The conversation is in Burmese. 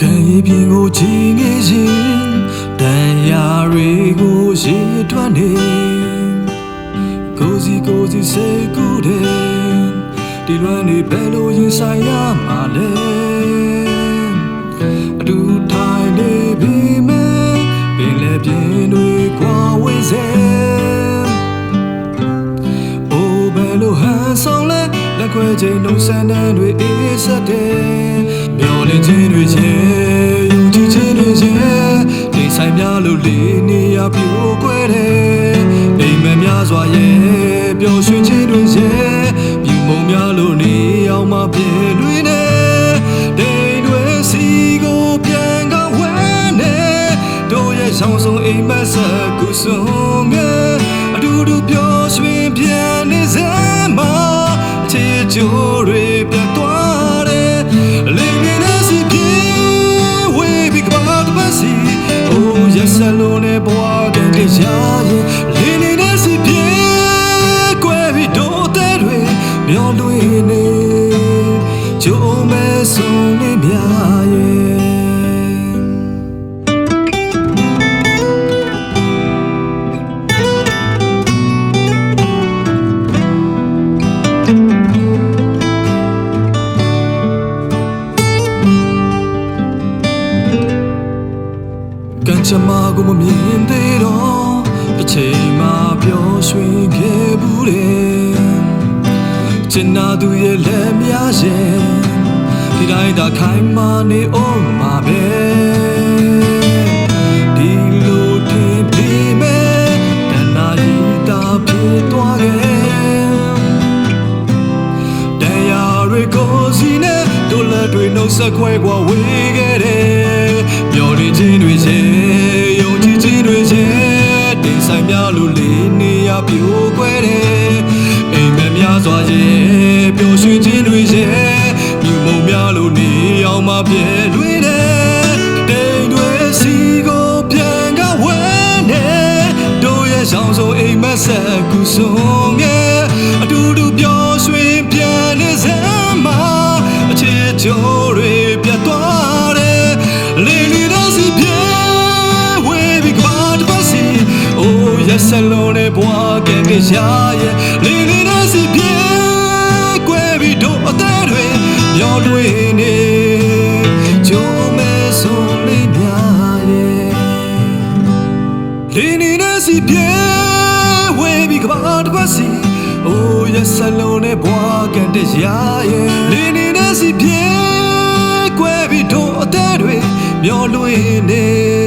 မြေပြင်ကိုချီငေးခြင်းတန်ရာတွေကိုရေတွန်းနေကိုစီကိုစီစိတ်ကူးတယ်ဒီလွမ်းနေဘယ်လိုရင်ဆိုင်ရမှာလဲအတူထိုင်နေပြီမဲ့ပင်လည်းပြင်းတွေကွာဝေးစေအိုဘယ်လိုဟန်ဆောင်လဲလက်ခွဲချိန်နှုတ်ဆက်တဲ့တွေအေးဆက်တယ်မျောလင်းခြင်းတွေချေယုံ လေးနေရပြိုကွဲတယ်အိမ်မက်များစွာရဲ့ပျော်ရွှင်ခြင်းတွေချေမြူမုံများလို့နေအောင်မပြေလွင်နေဒိန်တွေစီကိုပြန်ကောင်းဝဲနေတို့ရဲ့ဆောင်ဆုံးအိမ်မက်ဆက်ကူဆုံးငယ်အတူတူပျော်ရွှင်ပြန်နေစမ်းမချစ်ကြိုးတွေပြတ်သွား ရက်စလုံးနဲ့ဘွားတဲ့ကြားရဲ့လိမ့်နေတဲ့စီပြေကွယ်ပြီးတို့တဲ့တွေမျောလွင်နေကြုံမဲ့ဆုံးနေမြ ရဲ့ကံချမကိုမမြင်သေးတော့တစ်ချိန်မှပျော်ရွှင်ခဲ့ဘူးတယ်ချင်နာသူရဲ့လက်များရဲ့ဒီတိုင်းသာခိုင်မာနေအောင်မှာပဲဒီလိုတင်ပြီးမဲ့တဏှာရီတာဖြစ်သွားခဲ့တရားတွေကိုစီနဲ့တို့လက်တွေနှုတ်ဆက်ခွဲကွာဝေးခဲ့တယ် မျော်လင့်ခြင်းတွေချေယုံကြည်ခြင်းတွေချေတင်ဆိုင်များလို့လေးနေရပြိုကွဲတယ်အိမ်မက်များစွာရဲ့ပျော်ရွှင်ခြင်းတွေချေမြူမုံများလို့နေအောင်မပြေလွင်တယ်တိမ်တွေစီကိုပြန်ကဝဲနေတို့ရဲ့ဆောင်ဆုံးအိမ်မက်ဆက်ကူဆုံးငယ်အတူတူပျော်ရွှင်ပြန်နေစမ်းမအချစ်ကြိုးတွေ အိုးရက်စလုံးနဲ့ဘွားကဲကရှာရဲ့လေးလေးတော့စီပြေကွယ်ပြီးတော့အသက်တွေမျောလွင်နေကြုံမဲ့ဆုံးလေးများရဲ့လင်းနေတဲ့စီပြေဝေးပြီးကဘာတပတ်စီအိုးရစလုံးနဲ့ဘွားကန်တရာရဲ့လင်းနေတဲ့စီပြေကွယ်ပြီးတော့အသက်တွေမျောလွင်နေကြုံမဲ့ဆုံး